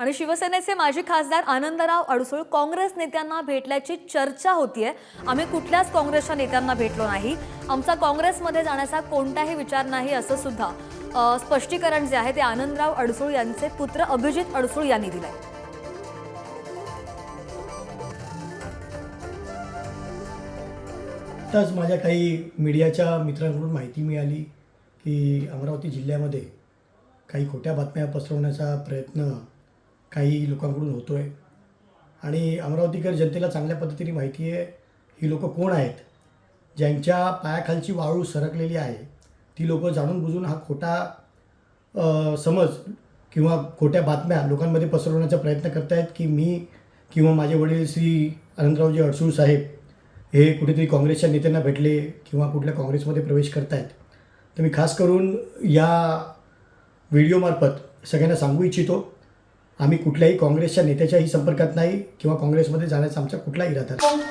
आणि शिवसेनेचे माजी खासदार आनंदराव अडसूळ काँग्रेस नेत्यांना भेटल्याची चर्चा होतीये. आम्ही कुठल्याच काँग्रेसच्या नेत्यांना भेटलो नाही. आमचा काँग्रेसमध्ये जाण्याचा कोणताही विचार नाही असं सुद्धा स्पष्टीकरण जे आहे ते आनंदराव अडसूळ यांचे पुत्र अभिजित अडसूळ यांनी दिलंय. आत्ताच माझ्या काही मीडियाच्या मित्रांकडून माहिती मिळाली की अमरावती जिल्ह्यामध्ये काही खोट्या बातम्या पसरवण्याचा प्रयत्न काही लोकांकडून होतो आहे आणि अमरावतीकर जनतेला चांगल्या पद्धतीने माहिती आहे ही लोकं कोण आहेत? ज्यांच्या पायाखालची वाळू सरकलेली आहे ती लोकं जाणून बुजून हा खोटा समज किंवा खोट्या बातम्या लोकांमध्ये पसरवण्याचा प्रयत्न करत आहेत की मी किंवा माझे वडील श्री आनंदरावजी अडसूळ साहेब हे कुठेतरी काँग्रेसच्या नेत्यांना भेटले किंवा कुठल्या काँग्रेसमध्ये प्रवेश करतायत. तर मी खास करून या व्हिडिओमार्फत सगळ्यांना सांगू इच्छितो आम्ही कुठल्याही काँग्रेसच्या नेत्याच्याही संपर्कात नाही किंवा काँग्रेसमध्ये जाण्याचा आमचा कुठलाही इरादा नाही.